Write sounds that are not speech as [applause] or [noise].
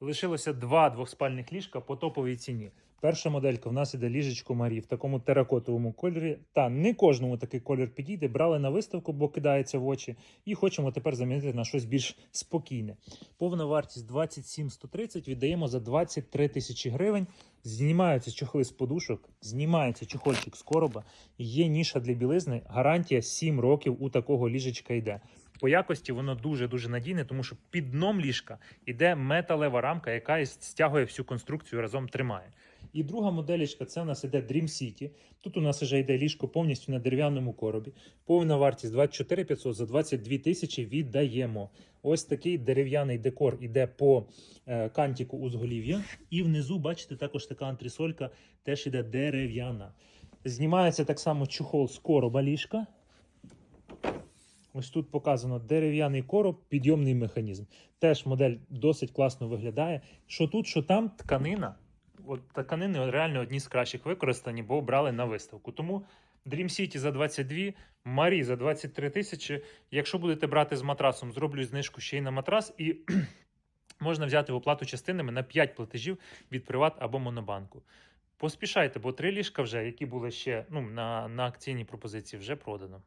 Лишилося два двохспальних ліжка по топовій ціні. Перша моделька в нас іде ліжечко Марі в такому теракотовому кольорі. Та не кожному такий колір підійде. Брали на виставку, бо кидається в очі, і хочемо тепер замінити на щось більш спокійне. Повна вартість 27 130, віддаємо за 23 тисячі гривень. Знімаються чохли з подушок, знімається чохольчик з короба, є ніша для білизни. Гарантія 7 років у такого ліжечка йде. По якості воно дуже-дуже надійне, тому що під дном ліжка йде металева рамка, яка стягує всю конструкцію разом тримає. І друга моделічка це у нас іде Dream City. Тут у нас вже йде ліжко повністю на дерев'яному коробі. Повна вартість 24 500 за 22 тисячі віддаємо. Ось такий дерев'яний декор іде по е, кантіку узголів'я. І внизу, бачите, також така антресолька теж іде дерев'яна. Знімається так само чухол з короба ліжка. Ось тут показано дерев'яний короб, підйомний механізм. Теж модель досить класно виглядає. Що тут, що там, тканина. От тканини реально одні з кращих використані, бо брали на виставку. Тому Dream City за 22, Марі за 23 тисячі. Якщо будете брати з матрасом, зроблю знижку ще й на матрас, і [clears throat] можна взяти в оплату частинами на 5 платежів від Приват або Монобанку. Поспішайте, бо три ліжка вже, які були ще ну, на, на акційній пропозиції, вже продано.